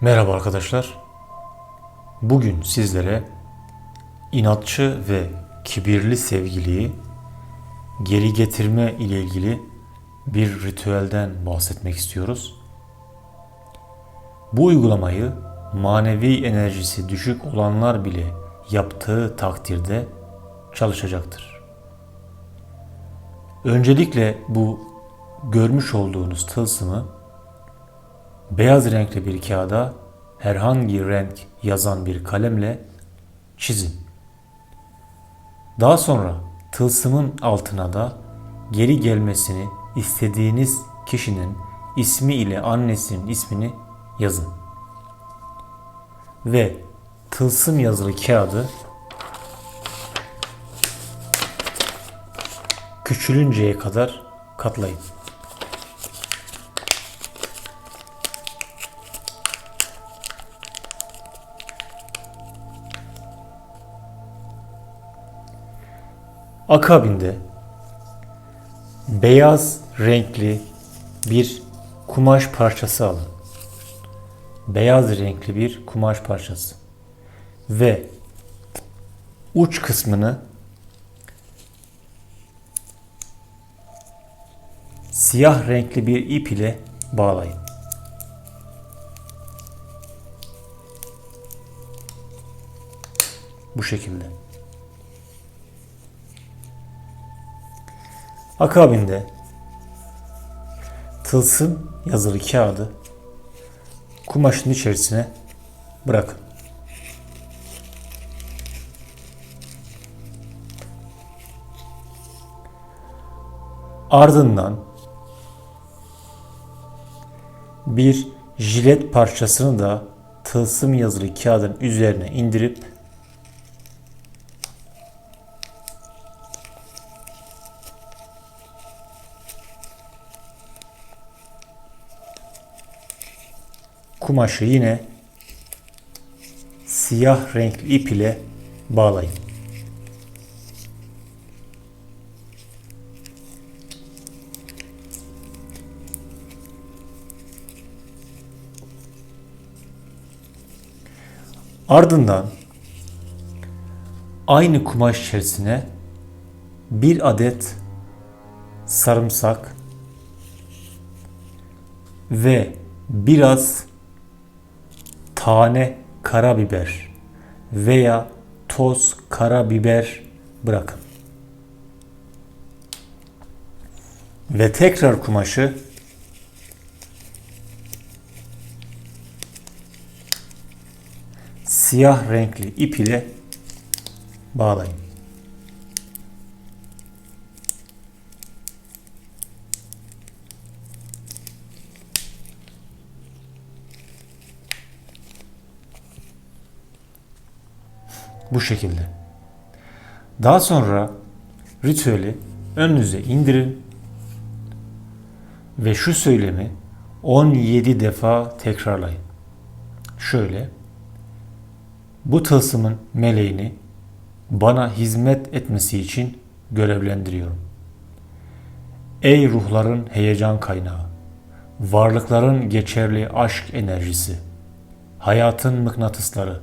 Merhaba arkadaşlar. Bugün sizlere inatçı ve kibirli sevgiliyi geri getirme ile ilgili bir ritüelden bahsetmek istiyoruz. Bu uygulamayı manevi enerjisi düşük olanlar bile yaptığı takdirde çalışacaktır. Öncelikle bu görmüş olduğunuz tılsımı beyaz renkli bir kağıda herhangi renk yazan bir kalemle çizin. Daha sonra tılsımın altına da geri gelmesini istediğiniz kişinin ismi ile annesinin ismini yazın. Ve tılsım yazılı kağıdı küçülünceye kadar katlayın. Akabinde beyaz renkli bir kumaş parçası alın. Beyaz renkli bir kumaş parçası. Ve uç kısmını siyah renkli bir ip ile bağlayın. Bu şekilde. Akabinde tılsım yazılı kağıdı kumaşın içerisine bırakın. Ardından bir jilet parçasını da tılsım yazılı kağıdın üzerine indirip kumaşı yine siyah renkli ip ile bağlayın. Ardından aynı kumaş içerisine bir adet sarımsak ve biraz tane karabiber veya toz karabiber bırakın. Ve tekrar kumaşı siyah renkli ip ile bağlayın. Bu şekilde. Daha sonra ritüeli önünüze indirin ve şu söylemi 17 defa tekrarlayın. Şöyle bu tılsımın meleğini bana hizmet etmesi için görevlendiriyorum. Ey ruhların heyecan kaynağı, varlıkların geçerli aşk enerjisi, hayatın mıknatısları,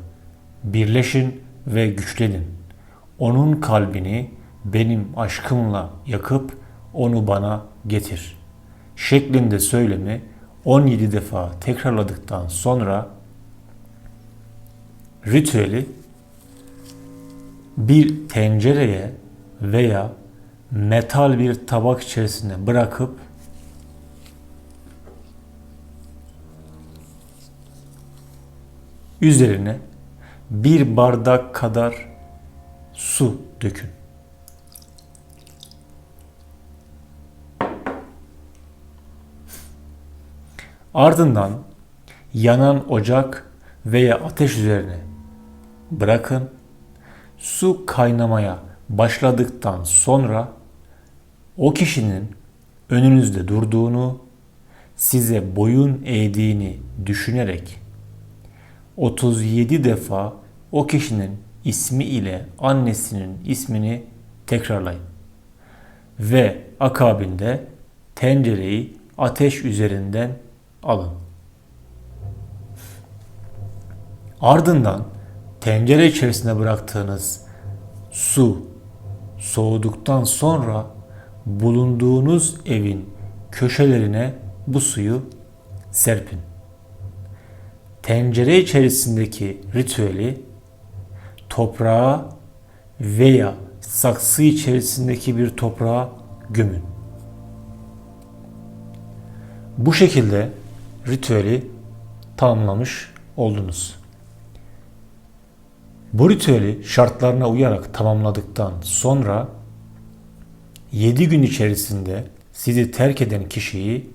birleşin ve güçlenin. Onun kalbini benim aşkımla yakıp onu bana getir. Şeklinde söylemi 17 defa tekrarladıktan sonra ritüeli bir tencereye veya metal bir tabak içerisine bırakıp üzerine bir bardak kadar su dökün. Ardından yanan ocak veya ateş üzerine bırakın. Su kaynamaya başladıktan sonra o kişinin önünüzde durduğunu, size boyun eğdiğini düşünerek 37 defa o kişinin ismi ile annesinin ismini tekrarlayın. Ve akabinde tencereyi ateş üzerinden alın. Ardından tencere içerisine bıraktığınız su soğuduktan sonra bulunduğunuz evin köşelerine bu suyu serpin. Tencere içerisindeki ritüeli toprağa veya saksı içerisindeki bir toprağa gömün. Bu şekilde ritüeli tamamlamış oldunuz. Bu ritüeli şartlarına uyarak tamamladıktan sonra 7 gün içerisinde sizi terk eden kişiyi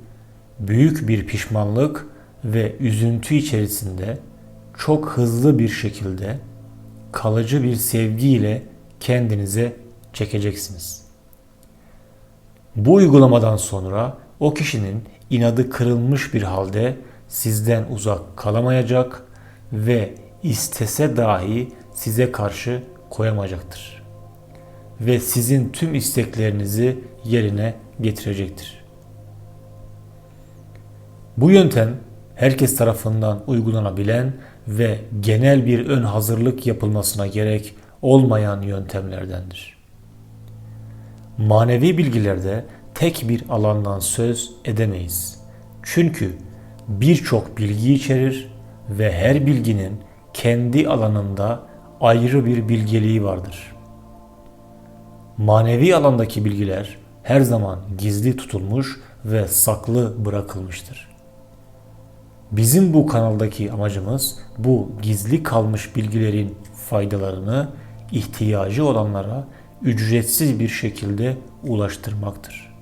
büyük bir pişmanlık ve üzüntü içerisinde çok hızlı bir şekilde kalıcı bir sevgiyle kendinize çekeceksiniz. Bu uygulamadan sonra o kişinin inadı kırılmış bir halde sizden uzak kalamayacak ve istese dahi size karşı koyamayacaktır. Ve sizin tüm isteklerinizi yerine getirecektir. Bu yöntem herkes tarafından uygulanabilen ve genel bir ön hazırlık yapılmasına gerek olmayan yöntemlerdendir. Manevi bilgilerde tek bir alandan söz edemeyiz. Çünkü birçok bilgi içerir ve her bilginin kendi alanında ayrı bir bilgeliği vardır. Manevi alandaki bilgiler her zaman gizli tutulmuş ve saklı bırakılmıştır. Bizim bu kanaldaki amacımız bu gizli kalmış bilgilerin faydalarını ihtiyacı olanlara ücretsiz bir şekilde ulaştırmaktır.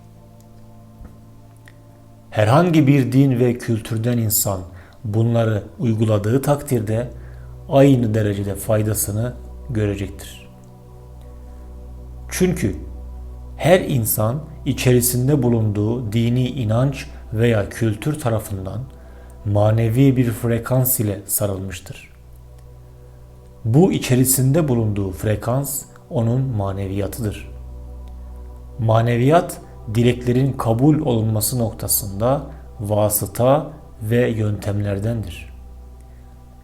Herhangi bir din ve kültürden insan bunları uyguladığı takdirde aynı derecede faydasını görecektir. Çünkü her insan içerisinde bulunduğu dini inanç veya kültür tarafından manevi bir frekans ile sarılmıştır. Bu içerisinde bulunduğu frekans onun maneviyatıdır. Maneviyat dileklerin kabul olunması noktasında vasıta ve yöntemlerdendir.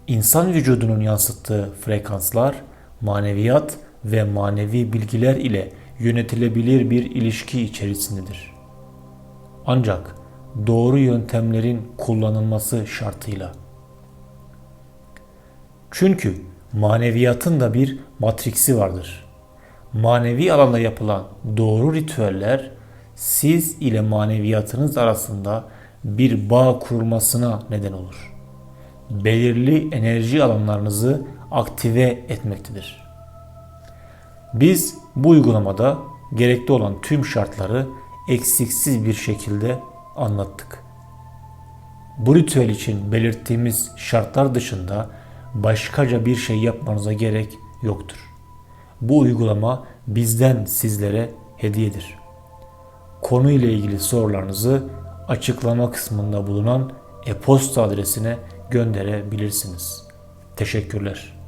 İnsan vücudunun yansıttığı frekanslar maneviyat ve manevi bilgiler ile yönetilebilir bir ilişki içerisindedir. Ancak doğru yöntemlerin kullanılması şartıyla. Çünkü maneviyatın da bir matriksi vardır. Manevi alanda yapılan doğru ritüeller siz ile maneviyatınız arasında bir bağ kurulmasına neden olur. Belirli enerji alanlarınızı aktive etmektedir. Biz bu uygulamada gerekli olan tüm şartları eksiksiz bir şekilde anlattık. Bu ritüel için belirttiğimiz şartlar dışında başkaca bir şey yapmanıza gerek yoktur. Bu uygulama bizden sizlere hediyedir. Konu ile ilgili sorularınızı açıklama kısmında bulunan e-posta adresine gönderebilirsiniz. Teşekkürler.